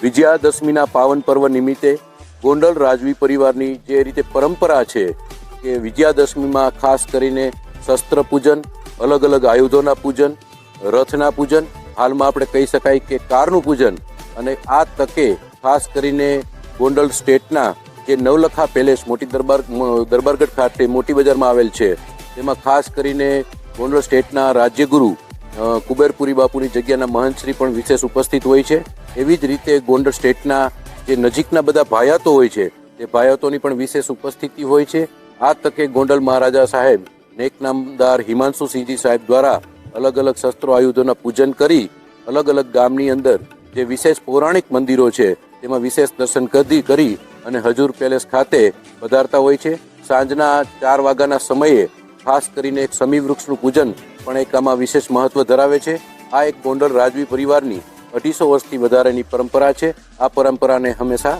વિજયાદશમીના પાવન પર્વ નિમિત્તે ગોંડલ રાજવી પરિવારની જે રીતે પરંપરા છે કે વિજયાદશમીમાં ખાસ કરીને શસ્ત્ર પૂજન, અલગ અલગ આયુધોના પૂજન, રથના પૂજન, હાલમાં આપણે કહી શકાય કે કારનું પૂજન અને આ તકે ખાસ કરીને ગોંડલ સ્ટેટના જે નવલખા પેલેસ મોટી દરબાર, દરબારગઢ ખાતે મોટી બજારમાં આવેલ છે, તેમાં ખાસ કરીને ગોંડલ સ્ટેટના રાજ્યગુરુ કુબેરપુરી બાપુની જગ્યાના મહંતશ્રી પણ વિશેષ ઉપસ્થિત હોય છે. એવી જ રીતે ગોંડલ સ્ટેટના જે નજીકના બધા ભાયાતો હોય છે, તે ભાયાતોની પણ વિશેષ ઉપસ્થિતિ હોય છે. આ તકે ગોંડલ મહારાજા સાહેબ નેક નામદાર હિમાંશુ સિંહજી સાહેબ દ્વારા અલગ અલગ શસ્ત્રો આયુધોના પૂજન કરી અલગ અલગ ગામની અંદર જે વિશેષ પૌરાણિક મંદિરો છે, તેમાં વિશેષ દર્શન કરી કરી અને હજુર પેલેસ ખાતે પધારતા હોય છે. સાંજના ચાર વાગ્યાના સમયે ખાસ કરીને એક સમી વૃક્ષનું પૂજન પણ એક આમાં વિશેષ મહત્વ ધરાવે છે. આ એક ગોંડલ રાજવી પરિવારની અઢીસો વર્ષથી વધારેની પરંપરા છે. આ પરંપરાને હંમેશા